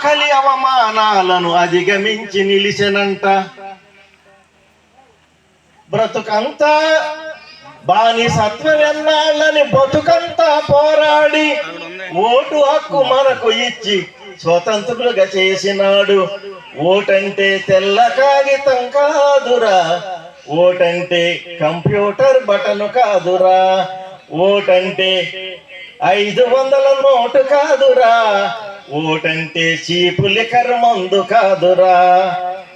ఆకలి అవమానాలను అధిగమించి నిలిచెనంట. బ్రతుకంతా బానిసత్వెన్నాళ్ళని బతుకంతా పోరాడి ఓటు హక్కు మనకు ఇచ్చి స్వతంత్రులుగా చేసినాడు. ఓటంటే తెల్ల కాగితం కాదురా. ఓటంటే కంప్యూటర్ బటన్ కాదురా. ఓటంటే ఐదు వందల నోటు కాదురా. ఓటంటే చీపులి కర్మందు మందు కాదురా.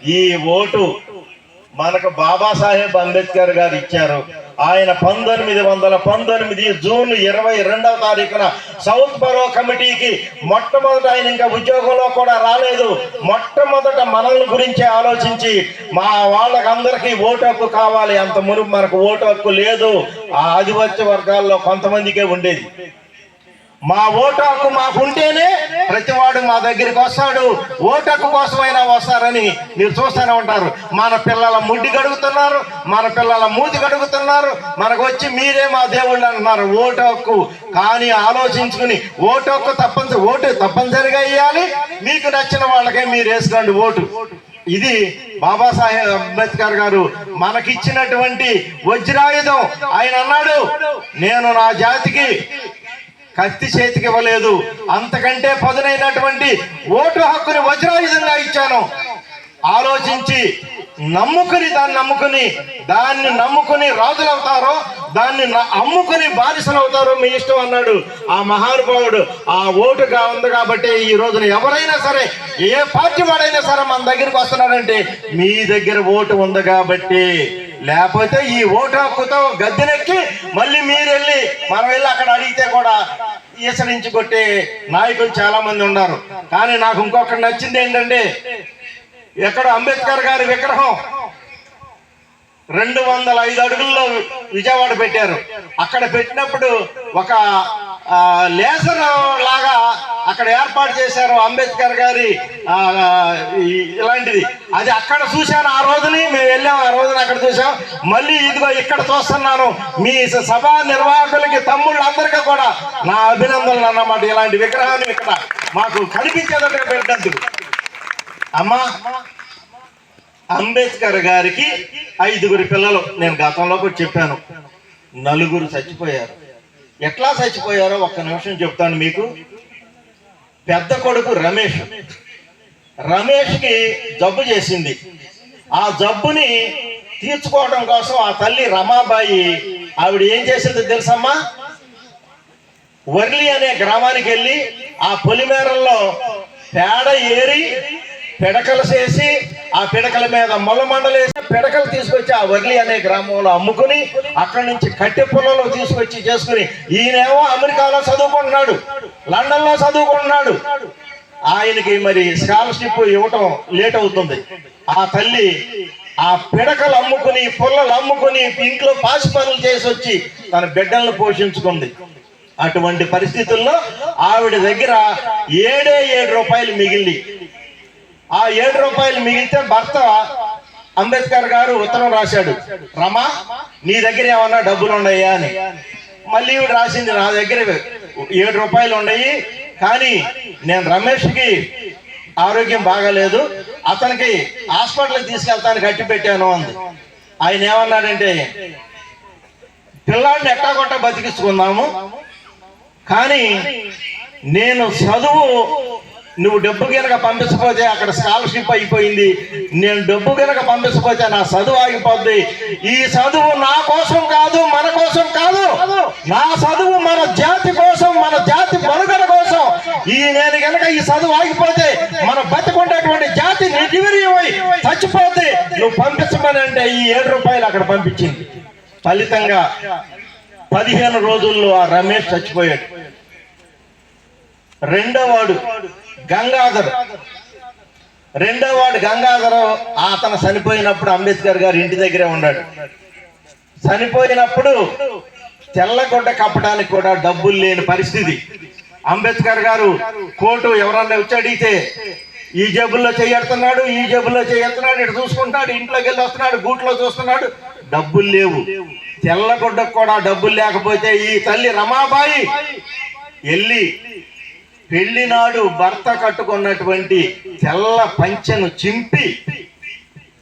ఈ ఓటు మనకు బాబాసాహెబ్ అంబేద్కర్ గారు ఇచ్చారు. ఆయన పంతొమ్మిది వందల పంతొమ్మిది జూన్ ఇరవై రెండవ తారీఖున సౌత్ బరో కమిటీకి మొట్టమొదట ఆయన ఇంకా ఉద్యోగంలో కూడా రాలేదు. మొట్టమొదట మనల్ని గురించి ఆలోచించి మా వాళ్ళకందరికీ ఓటు హక్కు కావాలి. అంత మునుపు మనకు ఓటు హక్కు లేదు. ఆ ఆధిపత్య వర్గాల్లో కొంతమందికే ఉండేది. మా ఓటు హక్కు మాకు ఉంటేనే ప్రతివాడు మా దగ్గరికి వస్తాడు. ఓటు హక్కు కోసమైనా వస్తారని మీరు చూస్తూనే ఉంటారు. మన పిల్లల ముడ్డి కడుగుతున్నారు మన పిల్లల మూతి కడుగుతున్నారు మనకు వచ్చి మీరే మా దేవుళ్ళు అంటున్నారు. ఓటు హక్కు కానీ ఆలోచించుకుని ఓటు హక్కు తప్పనిసరి ఓటు తప్పనిసరిగా ఇవ్వాలి మీకు నచ్చిన వాళ్ళకే మీరు వేసుకోండి ఓటు. ఇది బాబాసాహెబ్ అంబేద్కర్ గారు మనకిచ్చినటువంటి వజ్రాయుధం. ఆయన అన్నాడు నేను నా జాతికి కత్తి చేతికి ఇవ్వలేదు. అంతకంటే పదునైనటువంటి ఓటు హక్కుని వజ్రాయుధంగా ఇచ్చాను. ఆలోచించి నమ్ముకుని దాన్ని నమ్ముకుని దాన్ని నమ్ముకుని రాజులు అవుతారో దాన్ని అమ్ముకుని బానిసలు అవుతారో మీ ఇష్టం అన్నాడు ఆ మహానుభావుడు. ఆ ఓటుగా ఉంది కాబట్టి ఈ రోజున ఎవరైనా సరే ఏ పార్టీ వాడైనా సరే మన దగ్గరికి వస్తున్నాడంటే మీ దగ్గర ఓటు ఉంది కాబట్టి. లేకపోతే ఈ ఓటు హక్కుతో గద్దెనెక్కి మళ్ళీ మీరు మనం వెళ్ళి అక్కడ అడిగితే కూడా ఈసరించి కొట్టే నాయకులు చాలా మంది ఉన్నారు. కానీ నాకు ఇంకొకటి నచ్చింది ఏంటంటే ఎక్కడ అంబేద్కర్ గారి విగ్రహం. రెండు వందల ఐదు అడుగుల్లో విజయవాడ పెట్టారు. అక్కడ పెట్టినప్పుడు ఒక ఆ, లేసర్ లాగా అక్కడ ఏర్పాటు చేశారు అంబేద్కర్ గారి ఇలాంటిది. అది అక్కడ చూశాను ఆ రోజుని మేము వెళ్ళాం ఆ రోజున అక్కడ చూసాం మళ్ళీ ఇదిగో ఇక్కడ చూస్తున్నాను. మీ సభా నిర్వాహకులకి తమ్ముళ్ళందరికీ కూడా నా అభినందనలు అన్నమాట. ఇలాంటి విగ్రహాన్ని ఇక్కడ మాకు కనిపించేదట్టుగా పెట్టినందుకు. అమ్మా అంబేద్కర్ గారికి ఐదుగురు పిల్లలు. నేను గతంలో కూడా చెప్పాను. నలుగురు చచ్చిపోయారు. ఎట్లా చచ్చిపోయారో ఒక్క నిమిషం చెప్తాను మీకు. పెద్ద కొడుకు రమేష్. రమేష్కి జబ్బు చేసింది. ఆ జబ్బుని తీర్చుకోవడం కోసం ఆ తల్లి రమాబాయి ఆవిడ ఏం చేసిందో తెలుసమ్మా? వర్లి అనే గ్రామానికి వెళ్ళి ఆ పొలిమేరల్లో పేడ ఏరి పిడకలు చేసి ఆ పిడకల మీద మొలమండలేసి పిడకలు తీసుకొచ్చి ఆ వర్లి అనే గ్రామంలో అమ్ముకుని అక్కడి నుంచి కట్టె పొలంలో తీసుకొచ్చి చేసుకుని ఈయనేమో అమెరికాలో చదువుకుంటున్నాడు లండన్లో చదువుకుంటున్నాడు. ఆయనకి మరి స్కాలర్షిప్ ఇవ్వటం లేట్ అవుతుంది. ఆ తల్లి ఆ పిడకలు అమ్ముకుని పుల్లలు అమ్ముకుని ఇంట్లో పాసి పనులు చేసి వచ్చి తన బిడ్డలను పోషించుకుంది. అటువంటి పరిస్థితుల్లో ఆవిడ దగ్గర ఏడే ఏడు రూపాయలు మిగిలి ఆ ఏడు రూపాయలు మిగిలితే భర్త అంబేద్కర్ గారు ఉత్తరం రాశాడు. రమా నీ దగ్గర ఏమన్నా డబ్బులు ఉన్నాయా? అని. మళ్ళీ ఈవిడ రాసింది నా దగ్గర ఏడు రూపాయలు ఉన్నాయి కానీ నేను రమేష్కి ఆరోగ్యం బాగాలేదు అతనికి హాస్పిటల్కి తీసుకెళ్తాను కట్టి పెట్టాను అంది. ఆయన ఏమన్నాడంటే పిల్లాడిని ఎట్టా కొట్ట బతికించుకుందాము కానీ నేను చదువు నువ్వు డబ్బు కనుక పంపించకపోతే అక్కడ స్కాలర్షిప్ అయిపోయింది. నేను డబ్బు కనుక పంపించకపోతే నా చదువు ఆగిపోద్ది. ఈ చదువు నా కోసం కాదు మన కోసం కాదు. నా చదువు మన జాతి కోసం మన జాతి మనుగడ కోసం. ఈ నేను కనుక ఈ చదువు ఆగిపోతే మన బతికుండేటువంటి జాతి నిర్వీర్యమై చచ్చిపోతే నువ్వు పంపించమని అంటే ఈ ఏడు రూపాయలు అక్కడ పంపించింది. ఫలితంగా పదిహేను రోజుల్లో ఆ రమేష్ చచ్చిపోయాడు. రెండో వాడు గంగాధర్. రెండో వాడు గంగాధర్ అతను చనిపోయినప్పుడు అంబేద్కర్ గారు ఇంటి దగ్గరే ఉన్నాడు. చనిపోయినప్పుడు తెల్లగొడ్డ కప్పడానికి కూడా డబ్బులు లేని పరిస్థితి. అంబేద్కర్ గారు కోర్టు ఎవరన్నా వచ్చి అడిగితే ఈ జేబుల్లో చేయడుతున్నాడు ఈ జేబుల్లో చేయడుతున్నాడు ఇటు చూసుకుంటాడు ఇంట్లోకి వెళ్ళి వస్తున్నాడు గూట్లో చూస్తున్నాడు డబ్బులు లేవు. తెల్లగొడ్డకు కూడా డబ్బులు లేకపోతే ఈ తల్లి రమాబాయి వెళ్ళి పెళ్ళినాడు భర్త కట్టుకున్నటువంటి తెల్ల పంచెను చింపి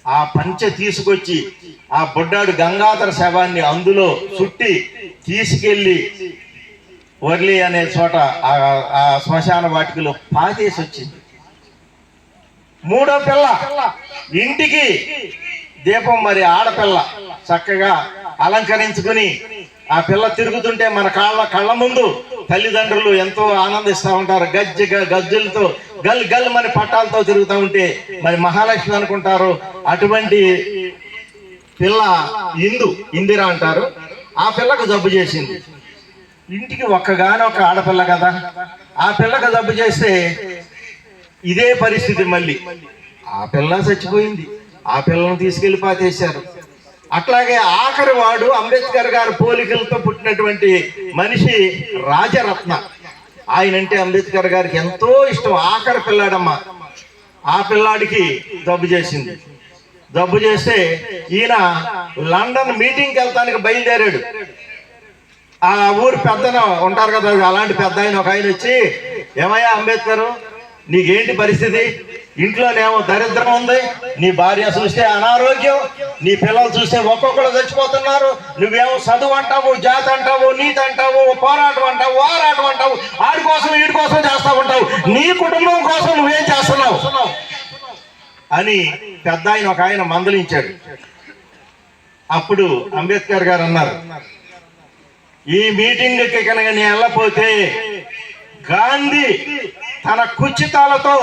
ఆ పంచె తీసుకొచ్చి ఆ బుడ్డాడు గంగాధర శవాన్ని అందులో చుట్టి తీసుకెళ్ళి వర్లి అనే చోట ఆ- ఆ శ్మశాన వాటికలో పాతేసి వచ్చింది మూడో పిల్ల. ఇంటికి దీపం మరి ఆడపిల్ల చక్కగా అలంకరించుకుని ఆ పిల్ల తిరుగుతుంటే మన కాళ్ళ కళ్ళ ముందు తల్లిదండ్రులు ఎంతో ఆనందిస్తూ ఉంటారు. గజ్జి గ- గజ్జులతో గల్ గల్ మరి పట్టాలతో తిరుగుతూ ఉంటే మరి మహాలక్ష్మి అనుకుంటారు అటువంటి పిల్ల ఇందు ఇందిరా అంటారు. ఆ పిల్లకు జబ్బు చేసింది. ఇంటికి ఒక్కగానో ఒక ఆడపిల్ల కదా ఆ పిల్లకు జబ్బు చేస్తే ఇదే పరిస్థితి మళ్ళీ. ఆ పిల్ల చచ్చిపోయింది. ఆ పిల్లను తీసుకెళ్ళి పాతేశారు. అట్లాగే ఆఖరి వాడు అంబేద్కర్ గారి పోలికలతో పుట్టినటువంటి మనిషి రాజరత్న. ఆయన అంటే అంబేద్కర్ గారికి ఎంతో ఇష్టం. ఆఖరి పిల్లాడమ్మ. ఆ పిల్లాడికి జబ్బు చేసింది. జబ్బు చేస్తే ఈయన లండన్ మీటింగ్కి వెళ్తానికి బయలుదేరాడు. ఆ ఊరు పెద్దన ఉంటారు కదా అలాంటి పెద్ద ఆయన ఒక ఆయన వచ్చి ఏమయ్యా అంబేద్కర్ నీకేంటి పరిస్థితి? ఇంట్లోనేమో దరిద్రం ఉంది నీ భార్య చూస్తే అనారోగ్యం నీ పిల్లలు చూస్తే ఒక్కొక్కరు చచ్చిపోతున్నారు. నువ్వేమో చదువు అంటావు జాతి అంటావు నీతి అంటావు పోరాటం అంటావు పోరాటం అంటావు ఆడి కోసం వీడి కోసం చేస్తా ఉంటావు. నీ కుటుంబం కోసం నువ్వేం చేస్తున్నావు? అని పెద్ద ఆయన ఒక ఆయన మందలించాడు. అప్పుడు అంబేద్కర్ గారు అన్నారు ఈ మీటింగ్కి కనుక నేను వెళ్ళపోతే గాంధీ తన కుచితాలతో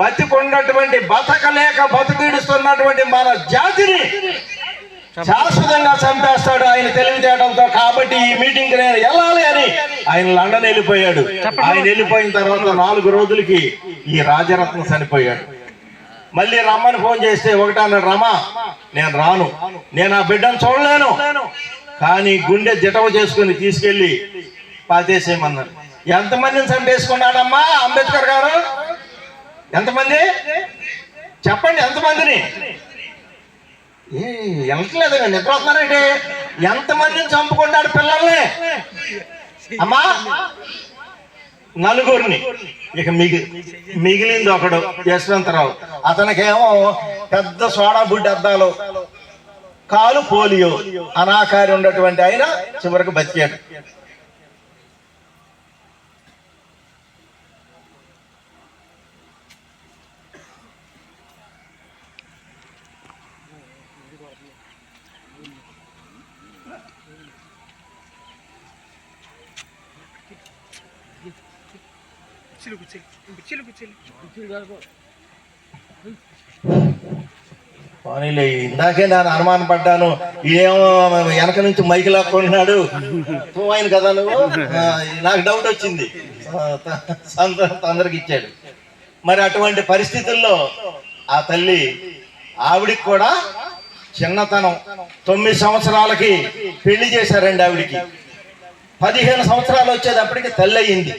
బతికున్నటువంటి బతకలేక బతుకిడుస్తున్నటువంటి మన జాతిని శాశ్వతంగా చంపేస్తాడు ఆయన తెలివితేటలతో. కాబట్టి ఈ మీటింగ్ నేను వెళ్ళాలి అని ఆయన లండన్ వెళ్ళిపోయాడు. ఆయన వెళ్ళిపోయిన తర్వాత నాలుగు రోజులకి ఈ రాజరత్న చనిపోయాడు. మళ్ళీ రమ్మని ఫోన్ చేస్తే ఒకటి అన్నాడు రమా నేను రాను. నేను ఆ బిడ్డను చూడలేను. కానీ గుండె జిటవ చేసుకుని తీసుకెళ్ళి పాతేసేయమన్నారు ఎంతమందిని చంపేసుకున్నాడమ్మా అంబేద్కర్ గారు? ఎంతమంది? చెప్పండి ఎంతమందిని? ఏ వెళ్ళట్లేదు నిద్ర వస్తున్నారంటే ఎంతమందిని చంపుకున్నాడు పిల్లల్ని? అమ్మా నలుగురిని. ఇక మిగి మిగిలింది ఒకడు యశ్వంతరావు. అతనికేమో పెద్ద సోడా బుడ్డి అద్దాలు కాలు పోలియో అనాకారి ఉన్నటువంటి ఆయన చివరికి బతికాడు. కుర్చీలు కుర్చీలు కుర్చీలు కుర్చీలు పోనీలే ఇందాకే నేను అనుమానం పడ్డాను. ఏమో వెనక నుంచి మైకి లాక్కుంటున్నాడు. ఆయన కదా నువ్వు? నాకు డౌట్ వచ్చింది. తొందరకి తొందరగా ఇచ్చాడు. మరి అటువంటి పరిస్థితుల్లో ఆ తల్లి ఆవిడికి కూడా చిన్నతనం. తొమ్మిది సంవత్సరాలకి పెళ్ళి చేశారండి ఆవిడికి. పదిహేను సంవత్సరాలు వచ్చేటప్పటికి తల్లి అయ్యింది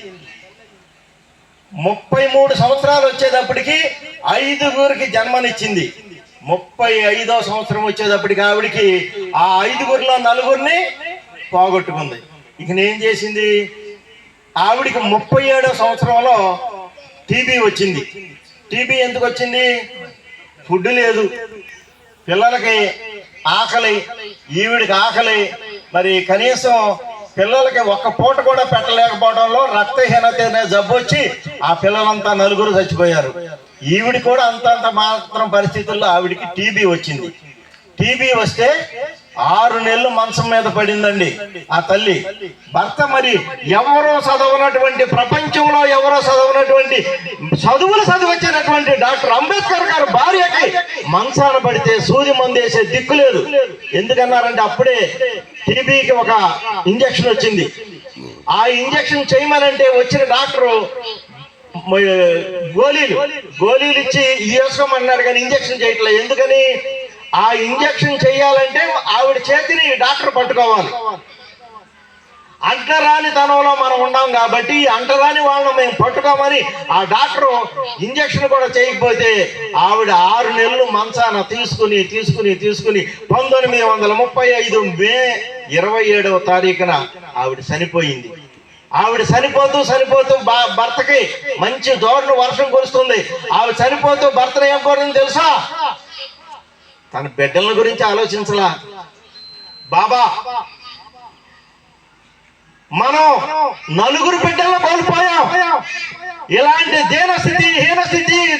ముప్పై మూడు సంవత్సరాలు వచ్చేటప్పటికి ఐదుగురికి జన్మనిచ్చింది. ముప్పై ఐదో సంవత్సరం వచ్చేటప్పటికి ఆవిడికి ఆ ఐదుగురిలో నలుగురిని పోగొట్టుకుంది. ఇక నేను చేసింది? ఆవిడికి ముప్పై ఏడో సంవత్సరంలో టీబీ వచ్చింది. టీబీ ఎందుకు వచ్చింది? ఫుడ్ లేదు. పిల్లలకి ఆకలి ఈవిడికి ఆకలి మరి కనీసం పిల్లలకి ఒక్క పూట కూడా పెట్టలేకపోవడంలో రక్తహీనత అనే జబ్బు వచ్చి ఆ పిల్లలంతా నలుగురు చచ్చిపోయారు. ఈవిడ కూడా అంతంత మాత్రం పరిస్థితుల్లో ఆవిడికి టీబీ వచ్చింది. టీబీ వస్తే ఆరు నెలలు మంచం మీద పడిందండి ఆ తల్లి. భర్త మరి ఎవరో చదవనటువంటి ప్రపంచంలో ఎవరో చదవనటువంటి చదువులు చదివచ్చినటువంటి డాక్టర్ అంబేద్కర్ గారు భార్యకి మంచాన పడితే సూది మందేసే దిక్కు లేదు. ఎందుకన్నారంటే అప్పుడే టీబీకి ఒక ఇంజక్షన్ వచ్చింది. ఆ ఇంజక్షన్ చేయమనంటే వచ్చిన డాక్టరు గోళీలు గోళీలు ఇచ్చి వేసుకోమన్నారు కానీ ఇంజక్షన్ చేయట్లేదు ఎందుకని? ఆ ఇంజక్షన్ చేయాలంటే ఆవిడ చేతిని డాక్టర్ పట్టుకోవాలి. అంటరాని తనంలో మనం ఉన్నాం కాబట్టి ఈ అంటరాని వాళ్ళను మేము పట్టుకోమని ఆ డాక్టర్ ఇంజక్షన్ కూడా చేయకపోతే ఆవిడ ఆరు నెలలు మంచాన తీసుకుని తీసుకుని తీసుకుని పంతొమ్మిది వందల ముప్పై ఐదు మే ఇరవై ఏడవ తారీఖున ఆవిడ చనిపోయింది. ఆవిడ చనిపోతూ చనిపోతూ బా- భర్తకి మంచి దోరణ వర్షం కురుస్తుంది. ఆవిడ చనిపోతూ భర్తను ఏం కోరింది తెలుసా? తన బిడ్డల గురించి ఆలోచించలా. బాబా మనం నలుగురు బిడ్డలను కోల్పోయాం. ఇలాంటి దీనస్థితి హీనస్థితి హీన స్థితి